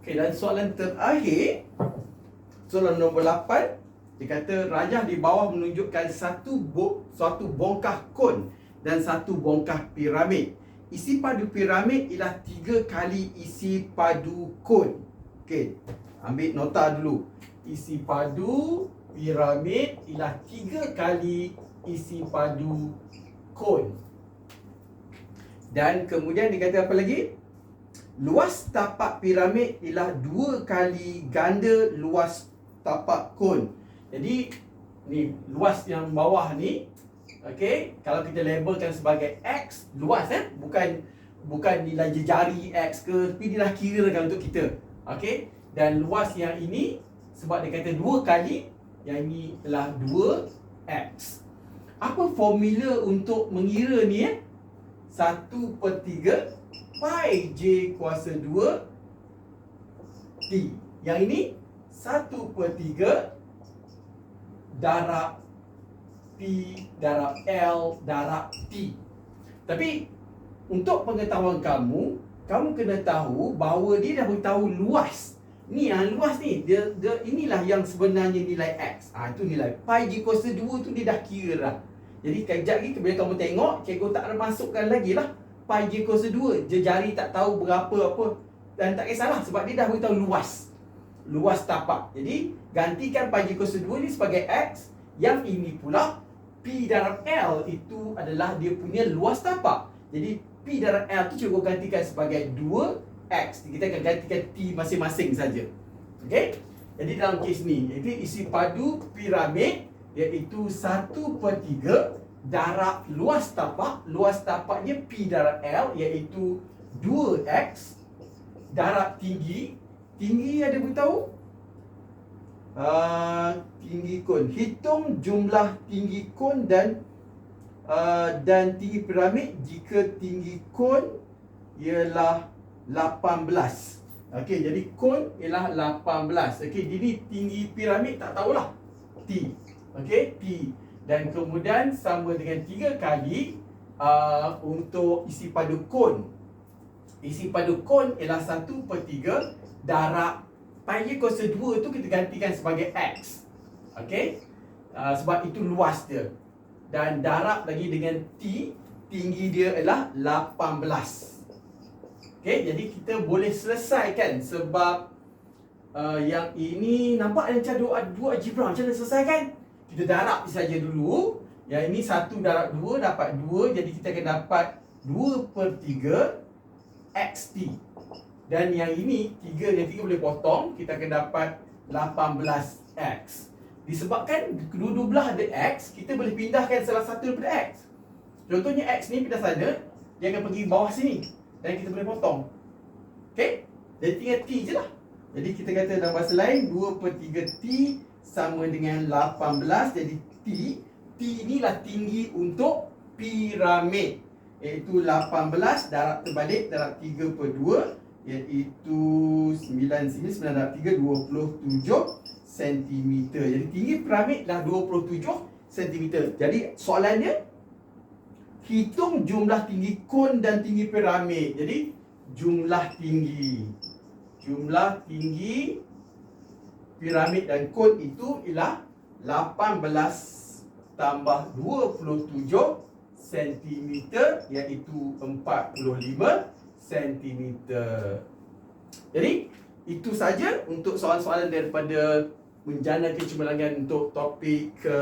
Okey, dan soalan terakhir soalan nombor 8 dia kata rajah di bawah menunjukkan satu bo, suatu bongkah kon dan satu bongkah piramid. Isi padu piramid ialah tiga kali isi padu kon. Okey, ambil nota dulu. Isi padu piramid ialah tiga kali isi padu kon. Dan kemudian dikata apa lagi? Luas tapak piramid ialah dua kali ganda luas tapak kon. Jadi ni luas yang bawah ni okey, kalau kita labelkan sebagai x luas eh, bukan bukan nilai jari x ke, tapi dia dah kirakan untuk kita. Okey? Dan luas yang ini sebab dia kata dua kali yang ini adalah 2x. Apa formula untuk mengira ni eh? 1 per 3 pi j kuasa 2 t. Yang ini 1 per 3 darab P darab L darab T. Tapi untuk pengetahuan kamu, kamu kena tahu bahawa dia dah beritahu luas. Ni yang luas ni, dia, dia inilah yang sebenarnya nilai X. Ah ha, itu nilai pi j kuasa 2 tu dia dah kira dah. Jadi kejap lagi bila kamu tengok, cikgu tak ada masukkan lagi lah pi j kuasa 2 je jari tak tahu berapa apa. Dan tak kisahlah sebab dia dah beritahu luas. Luas tapak. Jadi gantikan j kuasa 2 ni sebagai x. Yang ini pula p darab l itu adalah dia punya luas tapak. Jadi p darab l tu cikgu gantikan sebagai 2x kita akan gantikan t masing-masing saja. Okey? Jadi dalam kes ni itu isi padu piramid iaitu 1 per 3 darab luas tapak luas tapaknya P darab L iaitu 2x darab tinggi tinggi ada beritahu uh, tinggi kon hitung jumlah tinggi kon dan uh, dan tinggi piramid jika tinggi kon ialah 18 Okey, jadi kon ialah 18. Okey, jadi tinggi piramid tak tahulah. T. Okey, T dan kemudian sama dengan tiga kali uh, untuk isi padu kon. Isi padu kon ialah satu per tiga darab pi kuasa dua tu kita gantikan sebagai x. Okey? Uh, sebab itu luas dia. Dan darab lagi dengan t, tinggi dia ialah 18. Okey, jadi kita boleh selesaikan sebab uh, yang ini nampak macam dua, dua algebra macam mana selesaikan? Kita darab saja dulu. Yang ini satu darab dua dapat dua. Jadi kita akan dapat dua per tiga xt dan yang ini tiga yang tiga boleh potong. Kita akan dapat 18x disebabkan kedua-dua belah ada x kita boleh pindahkan salah satu daripada x. Contohnya x ni pindah sana dia akan pergi bawah sini. Dan kita boleh potong. Okey? Jadi tinggal t je lah. Jadi kita kata dalam bahasa lain 2 per 3 t sama dengan 18 jadi T T inilah tinggi untuk piramid. Iaitu 18 darab terbalik darab 3 per 2 iaitu 9 sini 9 darab 3 27 cm jadi tinggi piramid dah 27 cm jadi soalannya hitung jumlah tinggi kon dan tinggi piramid. Jadi jumlah tinggi. Jumlah tinggi piramid dan kon itu ialah 18 tambah 27 cm iaitu 45 cm. Jadi itu saja untuk soalan-soalan daripada menjana kecemerlangan untuk topik ke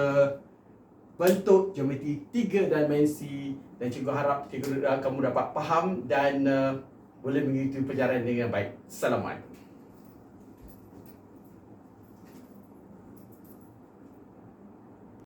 bentuk geometri tiga dimensi dan cikgu harap cikgu kamu dapat faham dan uh, boleh mengikuti pelajaran dengan baik. Assalamualaikum.